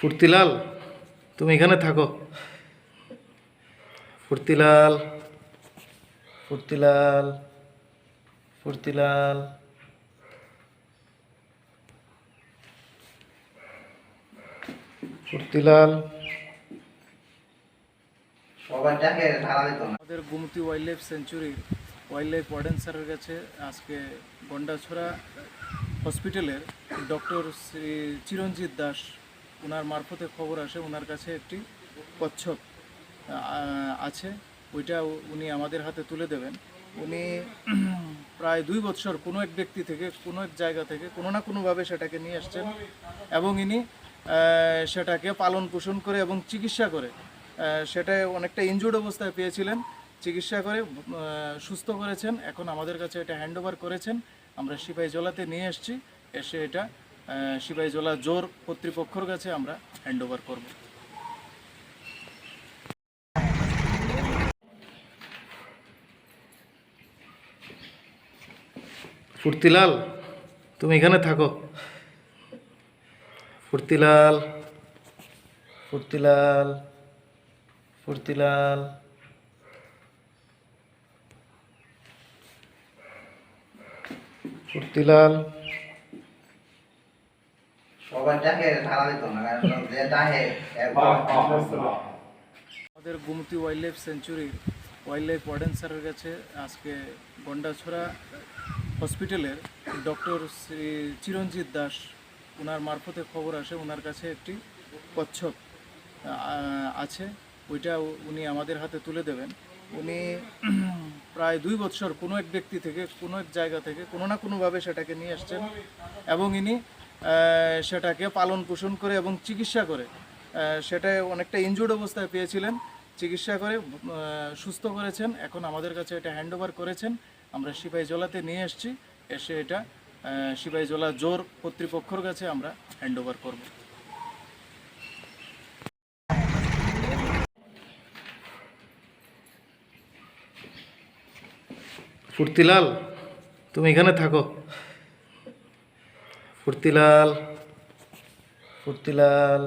ফুর্তিলাল তুমি এখানে থাকো। ফুর্তিলাল ফুর্তিলাল ফুর্তিলাল। ফুর্তিলাল। আমাদের Gumti wildlife sanctuary wildlife warden স্যারের কাছে আজকে গন্ডাছড়া হসপিটালের ডক্টর শ্রী চিরঞ্জিত দাস ওনার মারফতে খবর আসে ওনার কাছে একটি কচ্ছপ আছে। ওইটা উনি আমাদের হাতে তুলে দেবেন। উনি প্রায় দুই বছর কোনো এক ব্যক্তি থেকে, কোনো এক জায়গা থেকে কোনো না কোনোভাবে সেটাকে নিয়ে আসছেন এবং ইনি সেটাকে পালন পোষণ করে এবং চিকিৎসা করে সেটা অনেকটা ইনজুর্ড অবস্থায় পেয়েছিলেন। চিকিৎসা করে সুস্থ করেছেন। এখন আমাদের কাছে এটা হ্যান্ডওভার করেছেন। আমরা সিপাহী জলাতে নিয়ে এসেছি। এসে এটা আহ, সিপাহী জলা জোর কর্তৃপক্ষর কাছে আমরা হ্যান্ড ওভার করব। ফুর্তিলাল তুমি এখানে থাকো। ফুর্তিলাল ফুর্তিলাল ফুর্তিলাল। ফুর্তিলাল। সবার ডাকে দিত না কারণ যে ডাকে আমাদের Gumti wildlife sanctuary wildlife warden স্যারের কাছে আজকে গন্ডাছড়া হসপিটালের ডক্টর শ্রী চিরঞ্জিত দাস ওনার মারফতে খবর আসে ওনার কাছে একটি কচ্ছপ আছে ওইটা উনি আমাদের হাতে তুলে দেবেন। উনি প্রায় দুই বছর কোনো এক ব্যক্তি থেকে কোনো এক জায়গা থেকে কোনো না কোনোভাবে সেটাকে নিয়ে আসছেন এবং ইনি সেটাকে পালন পোষণ করে এবং চিকিৎসা করে। সেটা অনেকটা ইনজুর্ড অবস্থায় পেয়েছিলেন। চিকিৎসা করে সুস্থ করেছেন। এখন আমাদের কাছে এটা হ্যান্ডওভার করেছেন। আমরা সিপাহী জলাতে নিয়ে এসেছি। এসে এটা আহ, সিপাহী জলা জোর কর্তৃপক্ষর কাছে আমরা হ্যান্ড ওভার করব। ফুর্তিলাল তুমি এখানে থাকো। ফুর্তিলাল ফুর্তিলাল।